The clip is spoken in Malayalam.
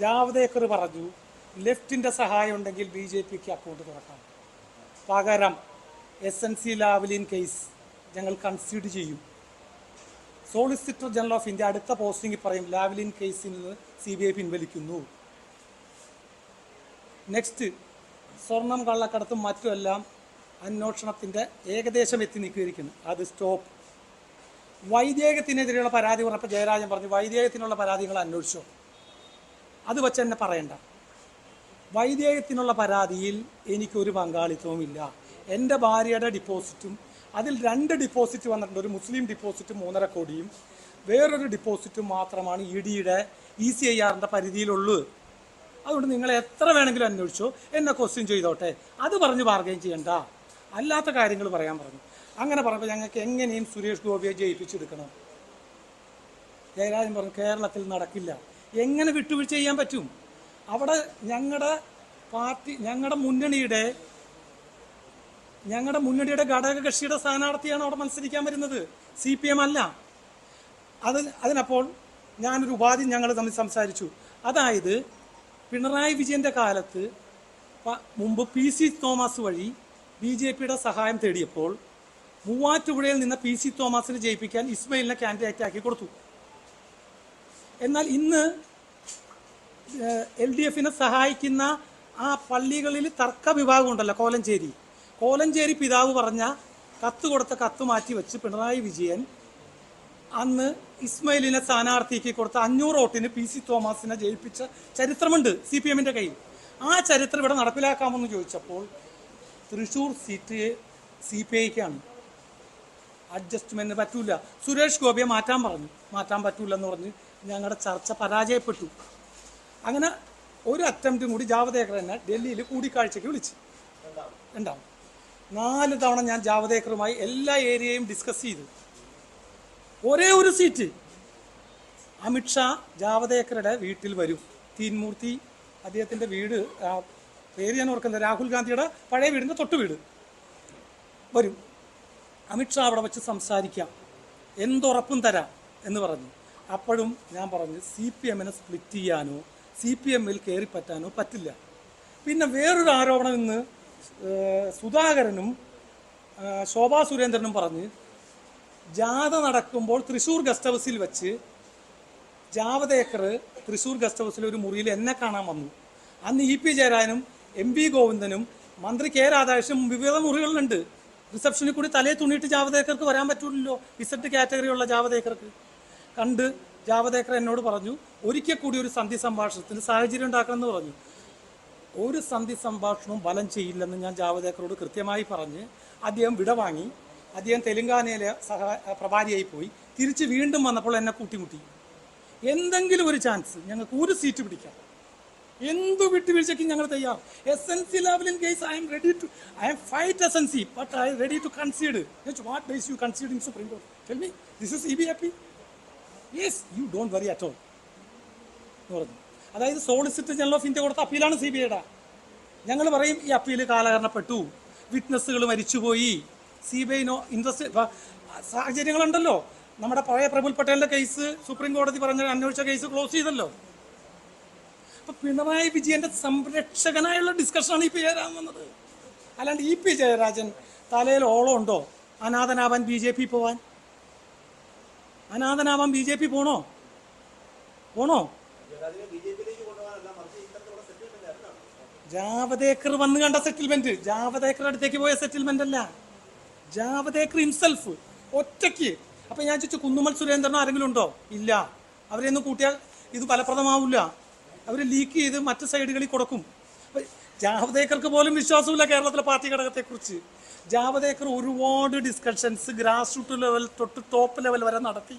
ജാവദേക്കർ പറഞ്ഞു ലെഫ്റ്റിന്റെ സഹായം ഉണ്ടെങ്കിൽ ബി ജെ പിക്ക് അക്കൗണ്ട് തുറക്കാം. പകരം S N C Lavalin case ഞങ്ങൾ കൺസിഡർ ചെയ്യും. സോളിസിറ്റർ ജനറൽ ഓഫ് ഇന്ത്യ അടുത്ത പോസ്റ്റിംഗിൽ പറയും ലാവലിൻ കേസിൽ നിന്ന് സി ബി ഐ പിൻവലിക്കുന്നു. നെക്സ്റ്റ് സ്വർണം കള്ളക്കടത്തും മറ്റുമെല്ലാം അന്വേഷണത്തിന്റെ ഏകദേശം എത്തി നിൽക്കുകയിരിക്കുന്നു അത് സ്റ്റോപ്പ് വൈദേഹത്തിനെതിരെയുള്ള പരാതി പറഞ്ഞപ്പോൾ ജയരാജൻ പറഞ്ഞു വൈദേഹത്തിനുള്ള പരാതികൾ അന്വേഷിച്ചോ. അത് വെച്ച് എന്നെ പറയണ്ട. വൈദേഹത്തിനുള്ള പരാതിയിൽ എനിക്കൊരു പങ്കാളിത്തവുമില്ല. എന്റെ ഭാര്യയുടെ ഡിപ്പോസിറ്റും അതിൽ രണ്ട് ഡിപ്പോസിറ്റ് വന്നിട്ടുണ്ട്. ഒരു മുസ്ലിം ഡിപ്പോസിറ്റ് മൂന്നര കോടിയും വേറൊരു ഡിപ്പോസിറ്റും മാത്രമാണ് ഇ ഡിയുടെ ഇ സി ഐ ആറിന്റെ പരിധിയിലുള്ളൂ. അതുകൊണ്ട് നിങ്ങൾ എത്ര വേണമെങ്കിലും അന്വേഷിച്ചോ എന്നെ ക്വസ്റ്റ്യൻ ചെയ്തോട്ടെ. അത് പറഞ്ഞ് ബാർഗൈൻ ചെയ്യണ്ട. അല്ലാത്ത കാര്യങ്ങൾ പറയാൻ പറഞ്ഞു. അങ്ങനെ പറഞ്ഞപ്പോൾ ഞങ്ങൾക്ക് എങ്ങനെയും സുരേഷ് ഗോപിയെ ജയിപ്പിച്ചെടുക്കണം. ജയരാജൻ പറഞ്ഞു കേരളത്തിൽ നടക്കില്ല. എങ്ങനെ വിട്ടുവീഴ്ച ചെയ്യാൻ പറ്റും? അവിടെ ഞങ്ങളുടെ പാർട്ടി ഞങ്ങളുടെ മുന്നണിയുടെ ഞങ്ങളുടെ മുന്നണിയുടെ ഘടകകക്ഷിയുടെ സ്ഥാനാർത്ഥിയാണ് അവിടെ മത്സരിക്കാൻ വരുന്നത്. സി പി എം അല്ല. അത് അതിനപ്പോൾ ഞാനൊരു ഉപാധി ഞങ്ങൾ തമ്മിൽ സംസാരിച്ചു. അതായത് പിണറായി വിജയന്റെ കാലത്ത് മുമ്പ് പി സി തോമസ് വഴി ബി ജെ പിയുടെ സഹായം തേടിയപ്പോൾ മൂവാറ്റുപുഴയിൽ നിന്ന് പി സി തോമസിനെ ജയിപ്പിക്കാൻ ഇസ്മയിലിനെ കാൻഡിഡേറ്റ് ആക്കി കൊടുത്തു. എന്നാൽ ഇന്ന് എൽ ഡി എഫിനെ സഹായിക്കുന്ന ആ പള്ളികളിൽ തർക്ക വിഭാഗം ഉണ്ടല്ലോ കോലഞ്ചേരി. കോലഞ്ചേരി പിതാവ് പറഞ്ഞ കത്ത് കൊടുത്ത കത്ത് മാറ്റി വെച്ച് പിണറായി വിജയൻ അന്ന് ഇസ്മയിലിനെ സ്ഥാനാർത്ഥിക്ക് കൊടുത്ത അഞ്ഞൂറ് വോട്ടിന് പി സി തോമസിനെ ജയിപ്പിച്ച ചരിത്രമുണ്ട് സി പി എമ്മിന്റെ കയ്യിൽ. ആ ചരിത്രം ഇവിടെ നടപ്പിലാക്കാമെന്ന് ചോദിച്ചപ്പോൾ തൃശ്ശൂർ സീറ്റ് സി പി ഐക്കാണ്. അഡ്ജസ്റ്റ്മെന്റ് പറ്റൂല. സുരേഷ് ഗോപിയെ മാറ്റാൻ പറഞ്ഞു. മാറ്റാൻ പറ്റൂലെന്ന് പറഞ്ഞ് ഞങ്ങളുടെ ചർച്ച പരാജയപ്പെട്ടു. അങ്ങനെ ഒരു അറ്റംപ്റ്റും കൂടി ജാവദേക്കർ തന്നെ ഡൽഹിയിൽ കൂടിക്കാഴ്ചയ്ക്ക് വിളിച്ച്. ഉണ്ടാവും. നാല് തവണ ഞാൻ ജാവദേക്കറുമായി എല്ലാ ഏരിയയും ഡിസ്കസ് ചെയ്തു. ഒരേ ഒരു സീറ്റ് അമിത്ഷാ ജാവദേക്കറുടെ വീട്ടിൽ വരും. തീൻമൂർത്തി അദ്ദേഹത്തിന്റെ വീട് പേര് ഞാൻ ഓർക്കുന്നത് രാഹുൽ ഗാന്ധിയുടെ പഴയ വീടിന്റെ തൊട്ട് വീട്. വരും. അമിത്ഷാ അവിടെ വെച്ച് സംസാരിക്കാം. എന്തുറപ്പും തരാം എന്ന് പറഞ്ഞു. അപ്പോഴും ഞാൻ പറഞ്ഞു സി പി എമ്മിനെ സ്പ്ലിറ്റ് ചെയ്യാനോ സി പി എമ്മിൽ കയറിപ്പറ്റാനോ പറ്റില്ല. പിന്നെ വേറൊരു ആരോപണം ഇന്ന് സുധാകരനും ശോഭാ സുരേന്ദ്രനും പറഞ്ഞ് ജാഥ നടക്കുമ്പോൾ തൃശ്ശൂർ ഗസ്റ്റ് ഹൗസിൽ വെച്ച് ജാവദേക്കർ തൃശ്ശൂർ ഗസ്റ്റ് ഹൗസിലെ ഒരു മുറിയിൽ എന്നെ കാണാൻ വന്നു. അന്ന് ഇ പി ജയരാജനും എം പി ഗോവിന്ദനും മന്ത്രി കെ രാധാകൃഷ്ണനും വിവിധ മുറികളിലുണ്ട്. റിസപ്ഷനിൽ കൂടി തലയെ തുണിയിട്ട് ജാവദേക്കർക്ക് വരാൻ പറ്റൂലല്ലോ വിസറ്റ് കാറ്റഗറിയുള്ള ജാവദേക്കർക്ക്. കണ്ട് ജാവദേക്കർ എന്നോട് പറഞ്ഞു ഒരിക്കൽ കൂടി ഒരു സന്ധി സംഭാഷണത്തിന് സാഹചര്യം ഉണ്ടാക്കണമെന്ന് പറഞ്ഞു. ഒരു സന്ധി സംഭാഷണവും ഫലം ചെയ്യില്ലെന്ന് ഞാൻ ജാവദേക്കറോട് കൃത്യമായി പറഞ്ഞ് അദ്ദേഹം വിടവാങ്ങി അദ്ദേഹം തെലുങ്കാനയിലെ സഹ പ്രഭാരിയായി പോയി. തിരിച്ച് വീണ്ടും വന്നപ്പോൾ എന്നെ കൂട്ടിമുട്ടി. എന്തെങ്കിലും ഒരു ചാൻസ് ഞങ്ങൾക്ക് ഒരു സീറ്റ് പിടിക്കാം. എന്തു വിട്ടുവീഴ്ചയ്ക്കും ഞങ്ങൾ തയ്യാർ. S N C Lavalin case I'm ready to I'm fight S N C but I ready to concede what base you concede in Supreme Court tell me this is E B happy yes you don't worry at all എന്ന് പറഞ്ഞു അതായത് സോളിസിറ്റർ ജനറൽ ഓഫ് ഇന്ത്യ കൊടുത്ത അപ്പീലാണ് സി ബി ഐയുടെ ഞങ്ങൾ പറയും ഈ അപ്പീൽ കാലഹരണപ്പെട്ടു. വിറ്റ്നസ്സുകൾ മരിച്ചുപോയി. C B I no interest സാഹചര്യങ്ങളുണ്ടല്ലോ. നമ്മുടെ പഴയ പ്രഫുൽ പട്ടേലിന്റെ കേസ് സുപ്രീം കോടതി പറഞ്ഞ അന്വേഷിച്ച കേസ് ക്ലോസ് ചെയ്തല്ലോ. അപ്പൊ പിണറായി വിജയന്റെ സംരക്ഷകനായുള്ള ഡിസ്കഷനാണ് ഈ പി ജയരാജൻ വന്നത്. അല്ലാണ്ട് ഇ പി ജയരാജൻ തലയിൽ ഓളം ഉണ്ടോ അനാഥനാവാൻ ബി ജെ പി പോവാൻ? അനാഥനാവാൻ ബി ജെ പി പോണോ? പോണോ? ജാവദേക്കർ വന്ന് കണ്ട സെറ്റിൽമെന്റ് ജാവദേക്കർ അടുത്തേക്ക് പോയ സെറ്റിൽമെന്റ് അല്ല. ജാവദേക്കർ ഹിംസെൽഫ് ഒറ്റയ്ക്ക്. അപ്പൊ ഞാൻ ചോദിച്ചു കുന്നുമൽ സുരേന്ദ്രനോ ആരെങ്കിലും ഉണ്ടോ? ഇല്ല. അവരെയൊന്നും കൂട്ടിയാൽ ഇത് ഫലപ്രദമാവില്ല അവർ ലീക്ക് ചെയ്ത് മറ്റു സൈഡുകളിൽ കൊടുക്കും. ജാവദേക്കർക്ക് പോലും വിശ്വാസമില്ല കേരളത്തിലെ പാർട്ടി ഘടകത്തെക്കുറിച്ച്. ജാവദേക്കർ ഒരുപാട് ഡിസ്കഷൻസ് ഗ്രാസ് റൂട്ട് ലെവൽ തൊട്ട് ടോപ്പ് ലെവൽ വരെ നടത്തി.